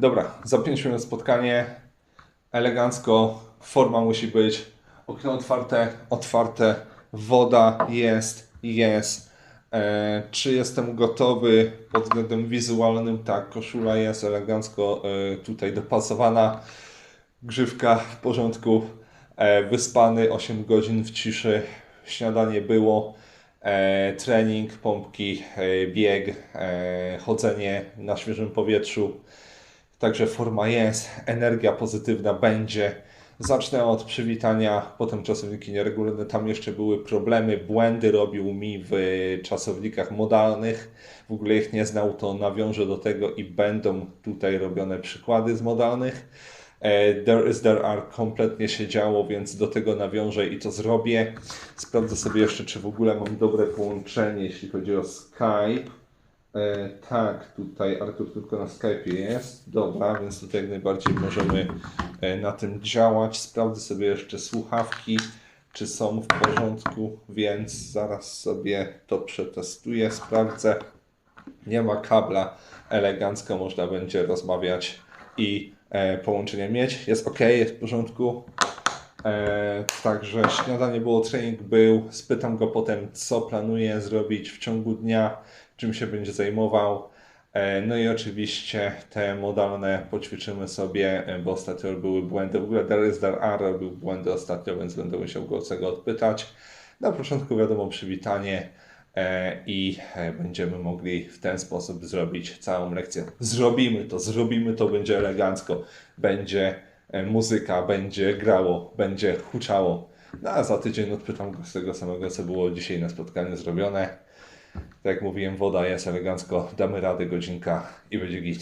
Dobra, za 5 minut spotkanie. Elegancko, forma musi być. Okno otwarte, otwarte. Woda jest, jest. E, czy jestem gotowy pod względem wizualnym? Tak, koszula jest elegancko e, tutaj dopasowana. Grzywka w porządku. E, wyspany 8 godzin w ciszy. Śniadanie było. E, trening, pompki, e, bieg, e, chodzenie na świeżym powietrzu. Także forma jest, energia pozytywna będzie. Zacznę od przywitania, potem czasowniki nieregularne. Tam jeszcze były problemy, błędy robił mi w czasownikach modalnych. W ogóle ich nie znał, to nawiążę do tego i będą tutaj robione przykłady z modalnych. E, There is, there are kompletnie się działo, więc do tego nawiążę i to zrobię. Sprawdzę sobie jeszcze, czy w ogóle mam dobre połączenie, jeśli chodzi o Skype. E, tak, tutaj Artur tylko na Skype jest. Dobra, więc tutaj jak najbardziej możemy e, na tym działać. Sprawdzę sobie jeszcze słuchawki, czy są w porządku, więc zaraz sobie to przetestuję, sprawdzę. Nie ma kabla, elegancko można będzie rozmawiać i e, połączenie mieć. Jest ok, jest w porządku. E, także śniadanie było, trening był. Spytam go potem, co planuje zrobić w ciągu dnia, czym się będzie zajmował. E, no i oczywiście te modalne poćwiczymy sobie, e, bo ostatnio były błędy. W ogóle Darius Dar A robił błędy ostatnio, więc będę musiał go o tego odpytać. Na początku wiadomo przywitanie e, i e, będziemy mogli w ten sposób zrobić całą lekcję. Zrobimy to, zrobimy to, będzie elegancko, będzie muzyka, będzie grało, będzie huczało. No a za tydzień odpytam go z tego samego, co było dzisiaj na spotkaniu zrobione. Tak jak mówiłem, woda jest elegancko, damy radę, godzinka i będzie git.